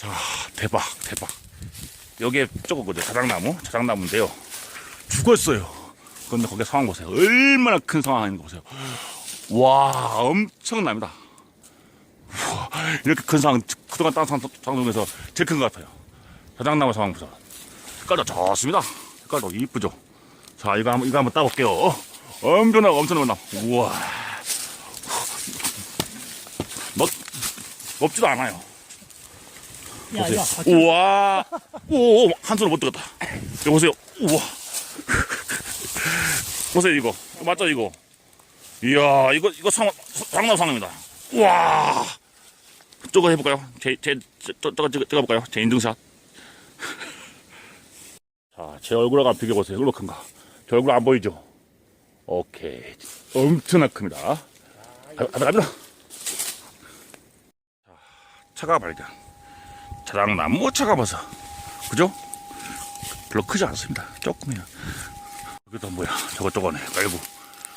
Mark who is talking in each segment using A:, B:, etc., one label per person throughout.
A: 자, 대박, 대박. 여기에 저거거든요. 자작나무, 자작나무인데요. 죽었어요. 근데 거기 상황 보세요. 얼마나 큰 상황인 거 보세요. 와, 엄청납니다. 우와, 이렇게 큰 상황, 그동안 땅 상황 중에서 제일 큰 것 같아요. 자작나무 상황 보세요. 색깔도 좋습니다. 색깔도 이쁘죠. 자, 이거 한번, 이거 한번 따볼게요. 엄청나고 엄청나고 나. 우와. 먹, 먹지도 않아요.
B: 야,
A: 보세요.
B: 야,
A: 우와. 오, 한 손으로 못 뜨겠다. 여기 보세요. 우와. 보세요, 이거. 이거 맞죠, 이거? 이야, 이거, 이거 상, 장난 상입니다. 우와. 저거 해볼까요? 제, 제, 저, 저, 저거 찍어, 찍어볼까요? 제 인증샷. 자, 제 얼굴하고 비교해보세요. 얼굴 큰가? 제 얼굴 안 보이죠? 오케이. 엄청나 큽니다. 갑니다, 갑니다. 자, 차가 발견. 자작나무 차가버섯 그죠? 별로 크지 않습니다. 조금이요 여기도 뭐야? 저거 저거네 깔고.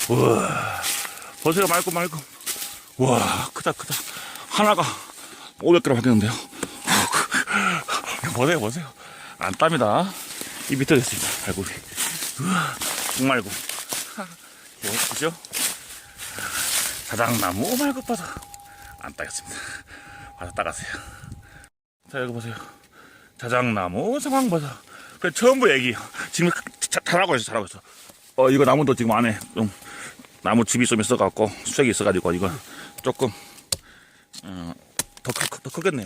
A: 우와. 버섯이 말고 말고. 우와 크다 크다. 하나가 500g 하겠는데요. 보세요 보세요. 안 땀이다. 이 밑에 있습니다 발굽이. 우와 정말고. 그죠? 자작나무 말고 버섯 안 따겠습니다. 와서 따가세요 자, 여기 보세요. 자작나무, 상황버섯. 그 전부 얘기. 지금 자, 잘하고 있어, 잘하고 있어. 어, 이거 나무도 지금 안에 좀, 나무 집이 좀 있어갖고, 수색이 있어가지고, 이거 조금, 어, 더, 크, 더 크겠네요.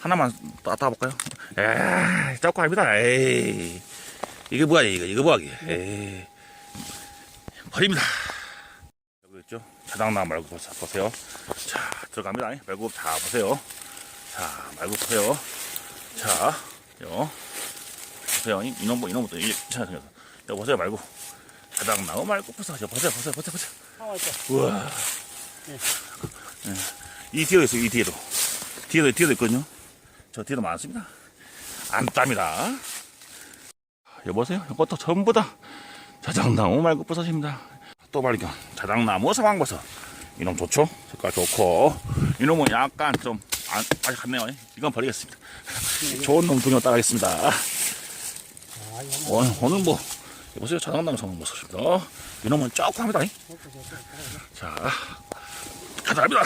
A: 하나만 따, 따볼까요? 에이, 자꾸 합니다. 에이. 이게 뭐야, 이거, 이거 뭐야, 이게. 에이. 버립니다. 여기 있죠? 자작나무 말고 보세요. 자, 들어갑니다. 말고 자, 보세요. 자, 말고 보세요. 자, 요. 보세요. 이- 이놈, 뭐, 이놈부터, 이, 자. 여 보세요, 말고. 자작 나무 말고 보세요. 여 보세요, 보세요, 보세요, 보세요.
B: 있다.
A: 우와. 예. 이 뒤에도 있어요, 이 뒤에도. 뒤에도, 뒤에도 있거든요. 저 뒤에도 많습니다. 안 땁니다. 여보세요? 이것도 전부 다 자작나무 말고 버섯입니다. 또 발견. 자작나무 상황버섯. 이놈 좋죠? 색깔 좋고. 이놈은 약간 좀, 안, 아직 안 네요. 이건 버리겠습니다. 좋은 놈두개 따라가겠습니다.
B: 아, 이거
A: 오늘, 뭐, 여보세요? 자작나무 상황버섯입니다. 이놈은 조금 합니다. 자, 가자, 합니다.